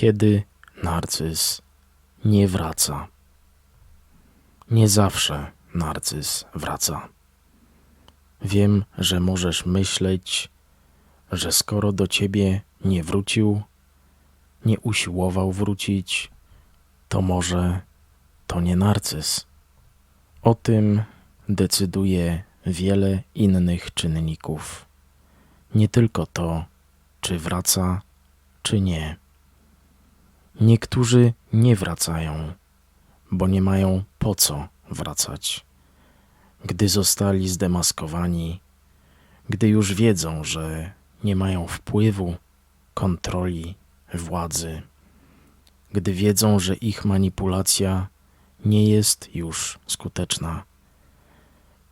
kiedy narcyz nie wraca. Nie zawsze narcyz wraca. Wiem, że możesz myśleć, że skoro do ciebie nie wrócił, nie usiłował wrócić, to może to nie narcyz. O tym decyduje wiele innych czynników. Nie tylko to, czy wraca, czy nie. Niektórzy nie wracają, bo nie mają po co wracać. Gdy zostali zdemaskowani, gdy już wiedzą, że nie mają wpływu, kontroli, władzy, gdy wiedzą, że ich manipulacja nie jest już skuteczna.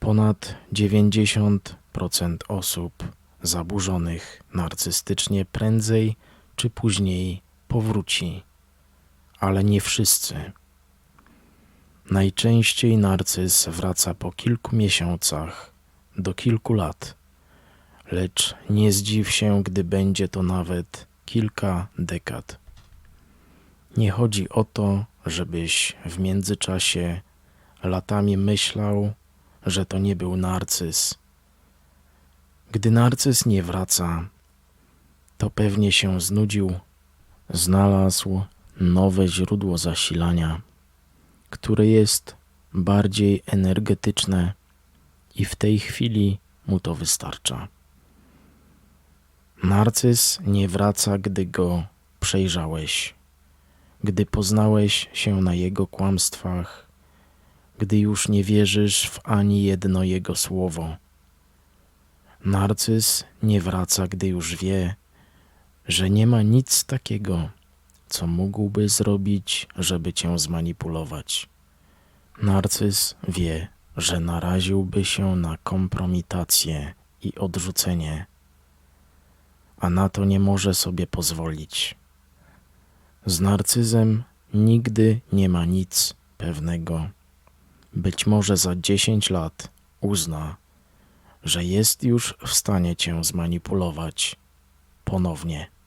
Ponad 90% osób zaburzonych narcystycznie prędzej czy później powróci, ale nie wszyscy. Najczęściej narcyz wraca po kilku miesiącach do kilku lat, lecz nie zdziw się, gdy będzie to nawet kilka dekad. Nie chodzi o to, żebyś w międzyczasie latami myślał, że to nie był narcyz. Gdy narcyz nie wraca, to pewnie się znudził, znalazł nowe źródło zasilania, które jest bardziej energetyczne i w tej chwili mu to wystarcza. Narcyz nie wraca, gdy go przejrzałeś, gdy poznałeś się na jego kłamstwach, gdy już nie wierzysz w ani jedno jego słowo. Narcyz nie wraca, gdy już wie, że nie ma nic takiego, co mógłby zrobić, żeby cię zmanipulować. Narcyz wie, że naraziłby się na kompromitację i odrzucenie, a na to nie może sobie pozwolić. Z narcyzem nigdy nie ma nic pewnego. Być może za 10 lat uzna, że jest już w stanie cię zmanipulować ponownie.